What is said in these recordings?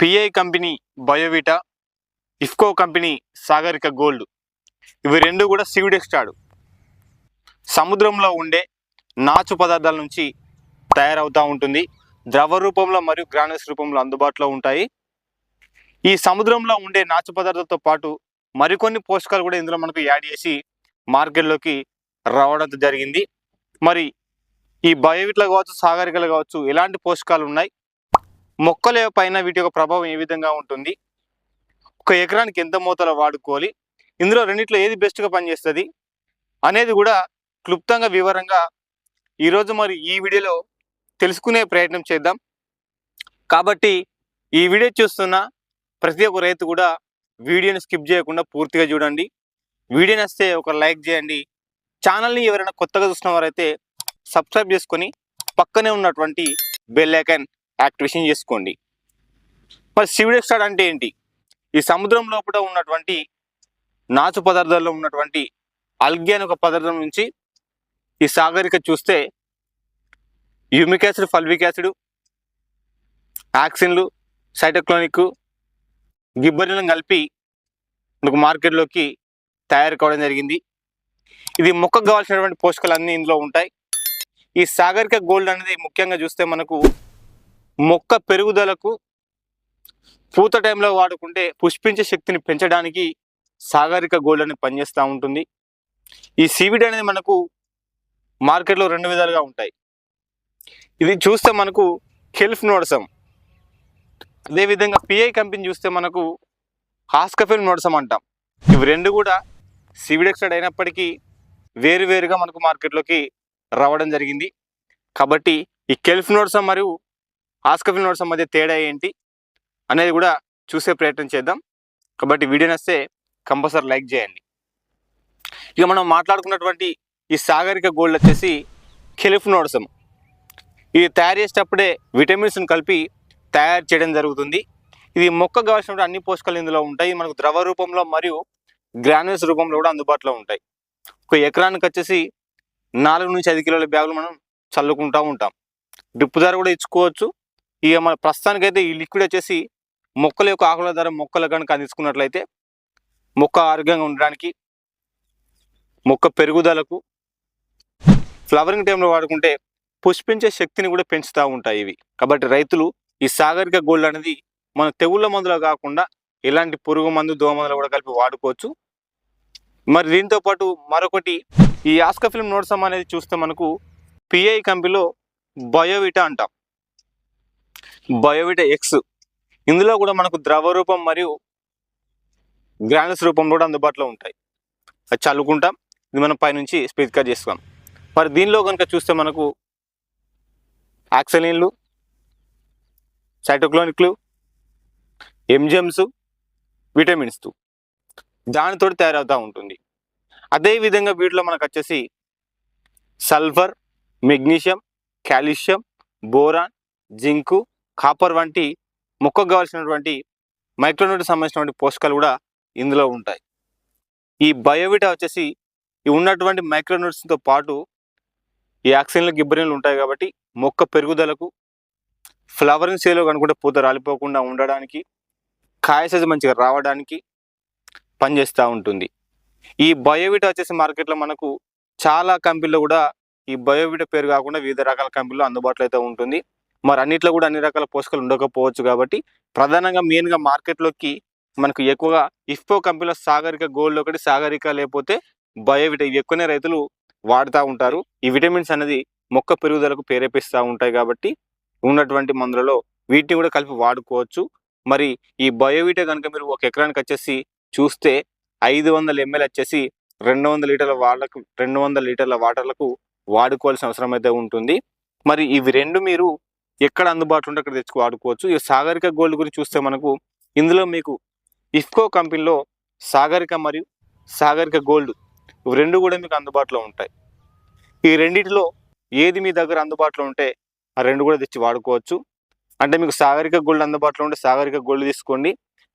PI company Biovita IFFCO company Sagarika gold ఇవి రెండు కూడా సివిడెక్స్టాడు సముద్రంలో ఉండే నాచు పదార్థాల నుంచి తయారవుతూ ఉంటుంది. ద్రవ రూపంలో మరియు గ్రానైస్ రూపంలో అందుబాటులో ఉంటాయి. ఈ సముద్రంలో ఉండే నాచు పదార్థాలతో పాటు మరికొన్ని పోషకాలు కూడా ఇందులో మనకు యాడ్ చేసి మార్కెట్లోకి రావడం జరిగింది. మరి ఈ బయోవిట్లో కావచ్చు సాగరికలు కావచ్చు ఎలాంటి పోషకాలు ఉన్నాయి? మొక్కల పైన వీటి యొక్క ప్రభావం ఏ విధంగా ఉంటుంది? ఒక ఎకరానికి ఎంత మోతాలో వాడుకోవాలి? ఇందులో రెండిట్లో ఏది బెస్ట్గా పనిచేస్తుంది? అనేది కూడా క్లుప్తంగా వివరంగా ఈరోజు మరి ఈ వీడియోలో తెలుసుకునే ప్రయత్నం చేద్దాం. కాబట్టి ఈ వీడియో చూస్తున్న ప్రతి ఒక్క రైతు కూడా వీడియోని స్కిప్ చేయకుండా పూర్తిగా చూడండి. వీడియో నస్తే ఒక లైక్ చేయండి. ఛానల్ని ఎవరైనా కొత్తగా చూసిన వారైతే సబ్స్క్రైబ్ చేసుకొని పక్కనే ఉన్నటువంటి బెల్ ఐకాన్ యాక్టివేషన్ చేసుకోండి. మరి సివిడెక్స్టాడ్ అంటే ఏంటి? ఈ సముద్రం లోపల ఉన్నటువంటి నాచు పదార్థాల్లో ఉన్నటువంటి అల్గే అనే ఒక పదార్థం నుంచి ఈ సాగరిక చూస్తే యూమిక్ యాసిడ్ ఫల్విక్ యాసిడ్ యాక్సిన్లు సైటోక్లోనిక్ గిబ్బరిలను కలిపి మనకు మార్కెట్లోకి తయారు కావడం జరిగింది. ఇది మొక్కకు కావాల్సినటువంటి పోషకాలు అన్నీ ఇందులో ఉంటాయి. ఈ సాగరిక గోల్డ్ అనేది ముఖ్యంగా చూస్తే మనకు మొక్క పెరుగుదలకు పూత టైంలో వాడుకుంటే పుష్పించే శక్తిని పెంచడానికి సాగరిక గోల్డ్ అనేది పనిచేస్తూ ఉంటుంది. ఈ సీవిడ్ అనేది మనకు మార్కెట్లో రెండు విధాలుగా ఉంటాయి. ఇది చూస్తే మనకు కెల్ఫ్ నోడసం అదేవిధంగా పిఐ కంపెనీ చూస్తే మనకు హాస్కఫిల్ నోడసం అంటాం. ఇవి రెండు కూడా సివిడెక్సైడ్ అయినప్పటికీ వేరువేరుగా మనకు మార్కెట్లోకి రావడం జరిగింది. కాబట్టి ఈ కెల్ఫ్ నోట్సం మరియు ఆస్కఫిల్ నోట్సం మధ్య తేడా ఏంటి అనేది కూడా చూసే ప్రయత్నం చేద్దాం. కాబట్టి వీడియో నస్తే కంపల్సరీ లైక్ చేయండి. ఇక మనం మాట్లాడుకున్నటువంటి ఈ సాగరిక గోల్డ్ వచ్చేసి కెలిఫ్ నోట్సం. ఇది తయారు చేసేటప్పుడే విటమిన్స్ను కలిపి తయారు చేయడం జరుగుతుంది. ఇది మొక్క కావాల్సిన అన్ని పోషకాలు ఇందులో ఉంటాయి. మనకు ద్రవ రూపంలో మరియు గ్రాన్యూల్స్ రూపంలో కూడా అందుబాటులో ఉంటాయి. ఒక ఎకరానికి వచ్చేసి నాలుగు నుంచి ఐదు కిలోల బ్యాగులు మనం చల్లుకుంటూ ఉంటాం. డ్రిప్ ధర కూడా ఇచ్చుకోవచ్చు. ఇక మన ప్రస్తుతానికైతే ఈ లిక్విడ్ వచ్చేసి మొక్కల యొక్క ఆకుల ధర మొక్కలు కనుక అందించుకున్నట్లయితే మొక్క ఆరోగ్యంగా ఉండడానికి మొక్క పెరుగుదలకు ఫ్లవరింగ్ టైంలో వాడుకుంటే పుష్పించే శక్తిని కూడా పెంచుతూ ఉంటాయి ఇవి. కాబట్టి రైతులు ఈ సాగరిక గోల్డ్ అనేది మన తెగుళ్ళ మందులో కాకుండా ఇలాంటి పురుగు మందు దోమందులు కూడా కలిపి వాడుకోవచ్చు. మరి దీంతో పాటు మరొకటి ఈ ఆస్క ఫిల్మ్ నోట్సమ్ అనేది చూస్తే మనకు పిఐ కంపెనీలో బయోవిటా అంటాం. బయోవిట ఎక్స్ ఇందులో కూడా మనకు ద్రవ రూపం మరియు గ్రానల్స్ రూపంలో కూడా అందుబాటులో ఉంటాయి. అది చల్లుకుంటాం. ఇది మనం పైనుంచి స్పీకర్ చేస్తాం. మరి దీనిలో కనుక చూస్తే మనకు యాక్సలిన్లు సైటోక్లోనిక్లు ఎంజెమ్స్ విటమిన్స్ దానితో తయారవుతూ ఉంటుంది. అదేవిధంగా వీటిలో మనకు వచ్చేసి sulphur magnesium calcium boron zinc copper వంటి మొక్కకు కావాల్సినటువంటి మైక్రోన్యూట్ సంబంధించినటువంటి పోషకాలు కూడా ఇందులో ఉంటాయి. ఈ బయోవిటా వచ్చేసి ఈ ఉన్నటువంటి మైక్రోన్యూట్స్తో పాటు ఈ ఆక్సిజన్లు గిబ్బరిన్లు ఉంటాయి కాబట్టి మొక్క పెరుగుదలకు ఫ్లవరింగ్ సేలో కనుకుంటే పూత రాలిపోకుండా ఉండడానికి కాయ సైజు మంచిగా రావడానికి పనిచేస్తూ ఉంటుంది. ఈ బయోవిటా వచ్చేసి మార్కెట్లో మనకు చాలా కంపెనీలో కూడా ఈ బయోవిటా పేరు కాకుండా వివిధ రకాల కంపెనీలు అందుబాటులో అయితే ఉంటుంది. మరి అన్నిట్లో కూడా అన్ని రకాల పోషకాలు ఉండకపోవచ్చు కాబట్టి ప్రధానంగా మెయిన్గా మార్కెట్లోకి మనకు ఎక్కువగా ఇఫ్కో కంపెనీలో సాగరిక గోల్డ్ ఒకటి సాగరిక లేకపోతే బయోవిట ఇవి ఎక్కువనే రైతులు వాడుతూ ఉంటారు. ఈ విటమిన్స్ అనేది మొక్క పెరుగుదలకు ప్రేరేపిస్తూ ఉంటాయి కాబట్టి ఉన్నటువంటి మందులలో వీటిని కూడా కలిపి వాడుకోవచ్చు. మరి ఈ బయోవిట కనుక మీరు ఒక ఎకరానికి వచ్చేసి చూస్తే ఐదు వందల ఎంఎల్ వచ్చేసి రెండు వందల లీటర్ల వాళ్ళకు రెండు వందల లీటర్ల వాటర్లకు వాడుకోవాల్సిన అవసరం అయితే ఉంటుంది. మరి ఇవి రెండు మీరు ఎక్కడ అందుబాటులో ఉంటే అక్కడ తెచ్చుకు వాడుకోవచ్చు. ఈ సాగరిక గోల్డ్ గురించి చూస్తే మనకు ఇందులో మీకు ఇఫ్కో కంపెనీలో సాగరిక మరియు సాగరిక గోల్డ్ రెండు కూడా మీకు అందుబాటులో ఉంటాయి. ఈ రెండిటిలో ఏది మీ దగ్గర అందుబాటులో ఉంటే ఆ రెండు కూడా తెచ్చి వాడుకోవచ్చు. అంటే మీకు సాగరిక గోల్డ్ అందుబాటులో ఉంటే సాగరిక గోల్డ్ తీసుకోండి.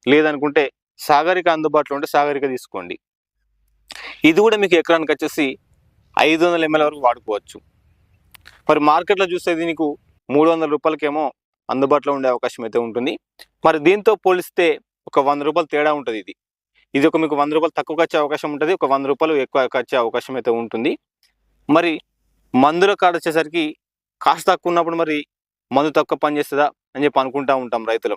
లేదనుకుంటే సాగరిక అందుబాటులో ఉంటే సాగరిక తీసుకోండి. ఇది కూడా మీకు ఎకరానికి వచ్చేసి ఐదు వందల ఎంఎల్ వరకు వాడుకోవచ్చు. మరి మార్కెట్లో చూస్తే దీనికి మూడు వందల రూపాయలకేమో అందుబాటులో ఉండే అవకాశం అయితే ఉంటుంది. మరి దీంతో పోలిస్తే ఒక వంద రూపాయలు తేడా ఉంటుంది ఇది. ఇది ఒక మీకు వంద రూపాయలు తక్కువ వచ్చే అవకాశం ఉంటుంది ఒక వంద రూపాయలు ఎక్కువ వచ్చే అవకాశం అయితే ఉంటుంది. మరి మందుల కాడ వచ్చేసరికి కాస్ట్ తక్కువ ఉన్నప్పుడు మరి మందు తక్కువ పనిచేస్తుందా అని చెప్పి అనుకుంటూ ఉంటాం రైతులు.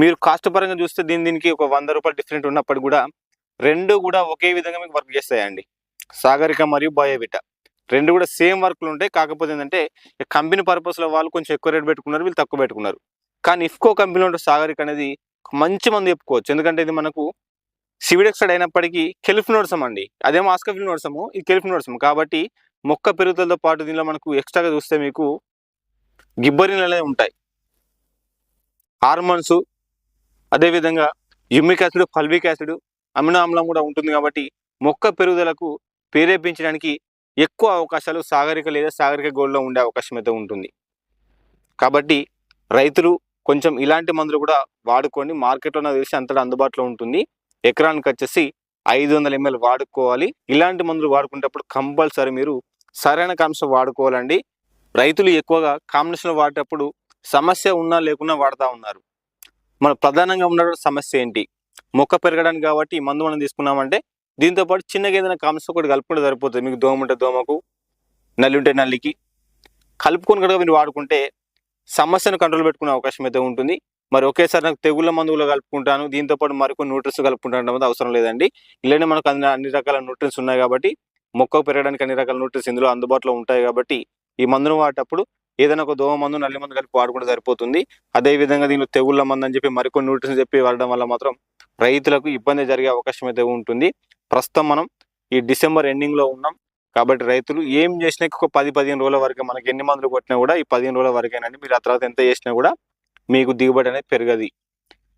మీరు కాస్ట్ పరంగా చూస్తే దీని దీనికి ఒక వంద రూపాయలు డిఫరెంట్ ఉన్నప్పుడు కూడా రెండు కూడా ఒకే విధంగా మీకు వర్క్ చేస్తాయండి. సాగరిక మరియు బయోవిట. రెండు కూడా సేమ్ వర్క్లు ఉంటాయి కాకపోతే ఏంటంటే కంపెనీ పర్పస్లో వాళ్ళు కొంచెం ఎక్కువ రేట్ పెట్టుకున్నారు వీళ్ళు తక్కువ పెట్టుకున్నారు. కానీ ఇఫ్కో కంపెనీలో ఉంటే సాగరిక్ అనేది మంచి మంది చెప్పుకోవచ్చు. ఎందుకంటే ఇది మనకు సివిడెక్సైడ్ అయినప్పటికీ కెలిఫ్ నోడ్సం అండి. అదేమో ఆస్కఫిల్ నోడ్సము ఇది కెలిఫ్ నోడ్సం కాబట్టి మొక్క పెరుగుదలతో పాటు దీనిలో మనకు ఎక్స్ట్రాగా చూస్తే మీకు గిబ్బరిన్లు అనేవి ఉంటాయి. హార్మోన్స్ అదేవిధంగా humic acid fulvic acid amino ఆమ్లం కూడా ఉంటుంది కాబట్టి మొక్క పెరుగుదలకు ప్రేరేపించడానికి ఎక్కువ అవకాశాలు సాగరిక లేదా సాగరిక గోల్డ్లో ఉండే అవకాశం అయితే ఉంటుంది. కాబట్టి రైతులు కొంచెం ఇలాంటి మందులు కూడా వాడుకోండి మార్కెట్లో నాకు తెలిసి అంతటా అందుబాటులో ఉంటుంది. ఎకరానికి వచ్చేసి ఐదు వందల ఎంఎల్ వాడుకోవాలి. ఇలాంటి మందులు వాడుకునేటప్పుడు కంపల్సరీ మీరు సరైన కాంశం వాడుకోవాలండి. రైతులు ఎక్కువగా కాంబినేషన్ వాడేటప్పుడు సమస్య ఉన్నా లేకున్నా వాడుతూ ఉన్నారు. మన ప్రధానంగా ఉన్న సమస్య ఏంటి? మొక్క పెరగడానికి కాబట్టి ఈ మందు మనం తీసుకున్నామంటే దీంతో పాటు చిన్నగా ఏదైనా కాంబినేషన్ ఒకటి కలుపుకుంటే సరిపోతుంది. మీకు దోమ ఉంటే దోమకు నల్లి ఉంటే నల్లికి. కలుపుకొని కనుక మీరు వాడుకుంటే సమస్యను కంట్రోల్ పెట్టుకునే అవకాశం అయితే ఉంటుంది. మరి ఒకేసారి నాకు తెగుళ్ళ మందులు కలుపుకుంటాను. దీంతో పాటు మరికొన్ని న్యూట్రిన్స్ కలుపుకుంటాను అనేది అవసరం లేదండి. ఇలానే మనకు అన్ని అన్ని రకాల న్యూట్రిన్స్ ఉన్నాయి కాబట్టి మొక్క పెరగడానికి అన్ని రకాల న్యూట్రిన్స్ ఇందులో అందుబాటులో ఉంటాయి కాబట్టి ఈ మందును వాడేటప్పుడు ఏదైనా ఒక దోమ మందు నల్లి మందు కలిపి వాడుకుంటే సరిపోతుంది. అదే విధంగా దీనిలో తెగుళ్ళ మందు అని చెప్పి మరికొన్ని న్యూట్రిన్స్ చెప్పి వాడడం వల్ల మాత్రం రైతులకు ఇబ్బంది జరిగే అవకాశం అయితే ఉంటుంది. ప్రస్తుతం మనం ఈ డిసెంబర్ ఎండింగ్లో ఉన్నాం. కాబట్టి రైతులు ఏం చేసినా ఒక పది పదిహేను రోజుల వరకు మనకి ఎన్ని మందులు కొట్టినా కూడా ఈ పదిహేను రోజుల వరకేనండి. మీరు ఆ తర్వాత ఎంత చేసినా కూడా మీకు దిగుబడి అనేది పెరగది.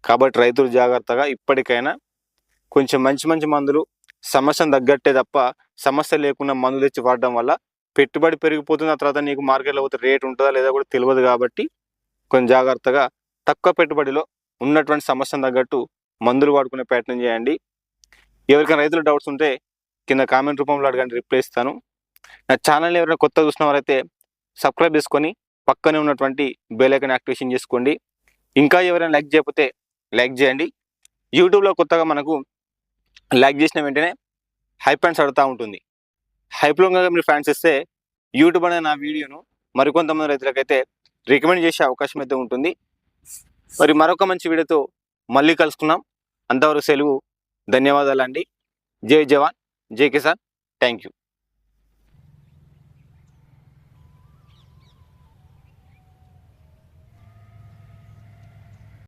కాబట్టి రైతులు జాగ్రత్తగా ఇప్పటికైనా కొంచెం మంచి మంచి మందులు సమస్యను తగ్గట్టే తప్ప సమస్య లేకుండా మందులు తెచ్చి వాడడం వల్ల పెట్టుబడి పెరిగిపోతుంది. ఆ తర్వాత నీకు మార్కెట్లో పోతే రేట్ ఉంటుందా లేదా కూడా తెలియదు కాబట్టి కొంచెం జాగ్రత్తగా తక్కువ పెట్టుబడిలో ఉన్నటువంటి సమస్యను తగ్గట్టు మందులు వాడుకునే ప్రయత్నం చేయండి. ఎవరికైనా రైతులు డౌట్స్ ఉంటే కింద కామెంట్ రూపంలో అడగండి రిప్లై ఇస్తాను. నా ఛానల్ ఎవరైనా కొత్తగా చూసిన వారైతే సబ్స్క్రైబ్ చేసుకొని పక్కనే ఉన్నటువంటి బెల్ యాక్టివేషన్ చేసుకోండి. ఇంకా ఎవరైనా లైక్ చేయకపోతే లైక్ చేయండి. యూట్యూబ్లో కొత్తగా మనకు లైక్ చేసిన వెంటనే హై ఫ్యాన్స్ అడుగుతూ ఉంటుంది. హైప్లో మీరు ఫ్యాన్స్ ఇస్తే యూట్యూబ్ అనే నా వీడియోను మరికొంతమంది రైతులకైతే రికమెండ్ చేసే అవకాశం అయితే ఉంటుంది. మరి మరొక మంచి వీడియోతో మళ్ళీ కలుసుకున్నాం అంతవరకు సెలవు. ధన్యవాదాలండి. జై జవాన్ జై కిసాన్. Thank you